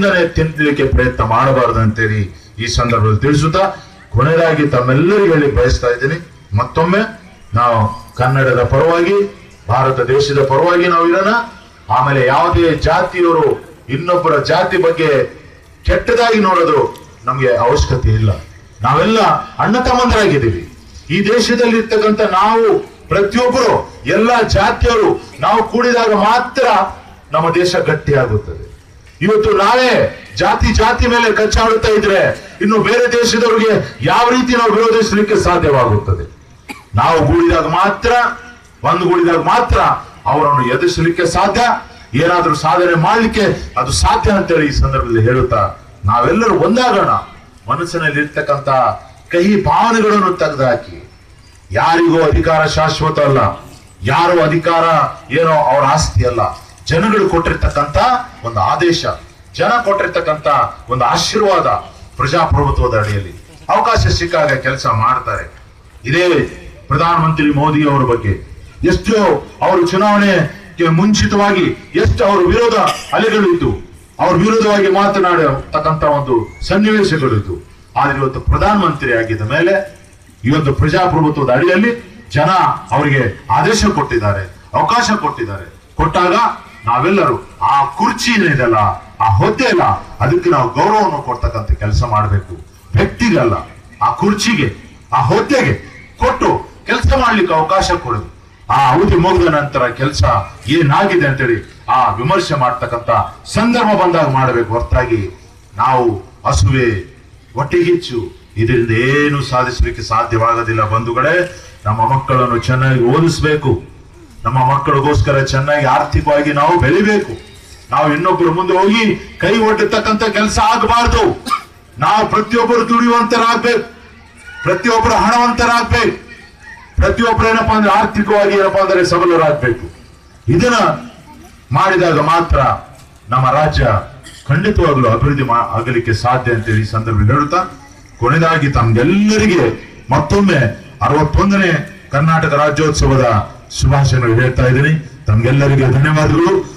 ತಿನ್ನಲಿಕ್ಕೆ ಪ್ರಯತ್ನ ಮಾಡಬಾರದು ಅಂತೇಳಿ ಈ ಸಂದರ್ಭದಲ್ಲಿ ತಿಳಿಸುತ್ತಾ ಕೊನೆಯದಾಗಿ ತಮ್ಮೆಲ್ಲರಿಗೂ ಹೇಳಿ ಬಯಸ್ತಾ ಇದ್ದೀನಿ. ಮತ್ತೊಮ್ಮೆ ನಾವು ಕನ್ನಡದ ಪರವಾಗಿ, ಭಾರತ ದೇಶದ ಪರವಾಗಿ ನಾವು ಇರೋಣ. ಆಮೇಲೆ ಯಾವುದೇ ಜಾತಿಯವರು ಇನ್ನೊಬ್ಬರ ಜಾತಿ ಬಗ್ಗೆ ಕೆಟ್ಟದಾಗಿ ನೋಡೋದು ನಮಗೆ ಅವಶ್ಯಕತೆ ಇಲ್ಲ. ನಾವೆಲ್ಲ ಅಣ್ಣ ತಮ್ಮಂದರಾಗಿದ್ದೀವಿ. ಈ ದೇಶದಲ್ಲಿ ಇರ್ತಕ್ಕಂಥ ನಾವು ಪ್ರತಿಯೊಬ್ಬರು, ಎಲ್ಲ ಜಾತಿಯವರು ನಾವು ಕೂಡಿದಾಗ ಮಾತ್ರ ನಮ್ಮ ದೇಶ ಗಟ್ಟಿಯಾಗುತ್ತದೆ. ಇವತ್ತು ನಾಳೆ ಜಾತಿ ಜಾತಿ ಮೇಲೆ ಕಚ್ಚಾಡುತ್ತಾ ಇದ್ರೆ ಇನ್ನು ಬೇರೆ ದೇಶದವರಿಗೆ ಯಾವ ರೀತಿ ನಾವು ವಿರೋಧಿಸಲಿಕ್ಕೆ ಸಾಧ್ಯವಾಗುತ್ತದೆ? ನಾವು ಗೂಡಿದಾಗ ಮಾತ್ರ ಒಂದುಗೂಡಿದಾಗ ಮಾತ್ರ ಅವರನ್ನು ಎದುರಿಸಲಿಕ್ಕೆ ಸಾಧ್ಯ. ಏನಾದರೂ ಸಾಧನೆ ಮಾಡಲಿಕ್ಕೆ ಅದು ಸಾಧ್ಯ ಅಂತೇಳಿ ಈ ಸಂದರ್ಭದಲ್ಲಿ ಹೇಳುತ್ತಾ ನಾವೆಲ್ಲರೂ ಒಂದಾಗೋಣ. ಮನಸ್ಸಿನಲ್ಲಿ ಇರ್ತಕ್ಕಂಥ ಕಹಿ ಭಾವನೆಗಳನ್ನು ತೆಗೆದುಹಾಕಿ. ಯಾರಿಗೂ ಅಧಿಕಾರ ಶಾಶ್ವತ ಅಲ್ಲ. ಯಾರು ಅಧಿಕಾರ ಏನೋ ಅವರ ಆಸ್ತಿ ಅಲ್ಲ. ಜನಗಳು ಕೊಟ್ಟಿರ್ತಕ್ಕಂಥ ಒಂದು ಆದೇಶ, ಜನ ಕೊಟ್ಟಿರ್ತಕ್ಕಂಥ ಒಂದು ಆಶೀರ್ವಾದ ಪ್ರಜಾಪ್ರಭುತ್ವದ ಅಡಿಯಲ್ಲಿ ಅವಕಾಶ ಸಿಕ್ಕಾಗ ಕೆಲಸ ಮಾಡ್ತಾರೆ. ಇದೇ ಪ್ರಧಾನಮಂತ್ರಿ ಮೋದಿ ಅವರ ಬಗ್ಗೆ ಎಷ್ಟು ಅವರು ಚುನಾವಣೆಗೆ ಮುಂಚಿತವಾಗಿ ಎಷ್ಟು ಅವರ ವಿರೋಧ ಅಲೆಗಳು ಇದ್ದು, ಅವ್ರ ವಿರೋಧವಾಗಿ ಮಾತನಾಡತಕ್ಕಂತ ಒಂದು ಸನ್ನಿವೇಶಗಳಿತ್ತು ಆದ್ರೆ ಇವತ್ತು ಪ್ರಧಾನಮಂತ್ರಿ ಆಗಿದ್ದ ಮೇಲೆ ಇವತ್ತು ಪ್ರಜಾಪ್ರಭುತ್ವದ ಅಡಿಯಲ್ಲಿ ಜನ ಅವರಿಗೆ ಆದೇಶ ಕೊಟ್ಟಿದ್ದಾರೆ, ಅವಕಾಶ ಕೊಟ್ಟಿದ್ದಾರೆ. ಕೊಟ್ಟಾಗ ನಾವೆಲ್ಲರೂ ಆ ಕುರ್ಚಿ ಏನಿದೆಲ್ಲ ಆ ಹುದ್ದೆ ಇಲ್ಲ ಅದಕ್ಕೆ ನಾವು ಗೌರವವನ್ನು ಕೊಡ್ತಕ್ಕಂತ ಕೆಲಸ ಮಾಡಬೇಕು. ವ್ಯಕ್ತಿಗಲ್ಲ, ಆ ಕುರ್ಚಿಗೆ, ಆ ಹುದ್ದೆಗೆ ಕೊಟ್ಟು ಕೆಲಸ ಮಾಡ್ಲಿಕ್ಕೆ ಅವಕಾಶ ಕೊಡೋದು. ಆ ಅವಧಿ ಮುಗಿದ ನಂತರ ಕೆಲಸ ಏನಾಗಿದೆ ಅಂತೇಳಿ ಆ ವಿಮರ್ಶೆ ಮಾಡ್ತಕ್ಕಂಥ ಸಂದರ್ಭ ಬಂದಾಗ ಮಾಡಬೇಕು. ಹೊರತಾಗಿ ನಾವು ಹಸುವೆ ಹೊಟ್ಟೆಗಿಚ್ಚು ಇದರಿಂದ ಏನು ಸಾಧಿಸಲಿಕ್ಕೆ ಸಾಧ್ಯವಾಗೋದಿಲ್ಲ ಬಂಧುಗಳೇ. ನಮ್ಮ ಮಕ್ಕಳನ್ನು ಚೆನ್ನಾಗಿ ಓದಿಸ್ಬೇಕು. ನಮ್ಮ ಮಕ್ಕಳಿಗೋಸ್ಕರ ಚೆನ್ನಾಗಿ ಆರ್ಥಿಕವಾಗಿ ನಾವು ಬೆಳಿಬೇಕು. ನಾವು ಇನ್ನೊಬ್ಬರ ಮುಂದೆ ಹೋಗಿ ಕೈ ಒಡ್ಡಿರ್ತಕ್ಕಂಥ ಕೆಲಸ ಆಗಬಾರ್ದು. ನಾವು ಪ್ರತಿಯೊಬ್ಬರು ದುಡಿಯುವಂತರಾಗ್ಬೇಕು. ಪ್ರತಿಯೊಬ್ಬರು ಹಣವಂತರಾಗ್ಬೇಕು. ಪ್ರತಿಯೊಬ್ಬರು ಏನಪ್ಪಾ ಅಂದ್ರೆ ಆರ್ಥಿಕವಾಗಿ ಏನಪ್ಪಾ ಅಂದ್ರೆ ಸಬಲರಾಗಬೇಕು. ಇದನ್ನ ಮಾಡಿದಾಗ ಮಾತ್ರ ನಮ್ಮ ರಾಜ್ಯ ಖಂಡಿತವಾಗ್ಲೂ ಅಭಿವೃದ್ಧಿ ಆಗಲಿಕ್ಕೆ ಸಾಧ್ಯ ಅಂತೇಳಿ ಈ ಸಂದರ್ಭದಲ್ಲಿ ಹೇಳುತ್ತಾ, ಕೊನೆಯದಾಗಿ ತಮ್ಗೆಲ್ಲರಿಗೆ ಮತ್ತೊಮ್ಮೆ ಅರವತ್ತೊಂದನೇ ಕರ್ನಾಟಕ ರಾಜ್ಯೋತ್ಸವದ ಶುಭಾಶಯಗಳು ಹೇಳ್ತಾ ಇದ್ದೀನಿ. ತಮ್ಗೆಲ್ಲರಿಗೆ ಧನ್ಯವಾದಗಳು.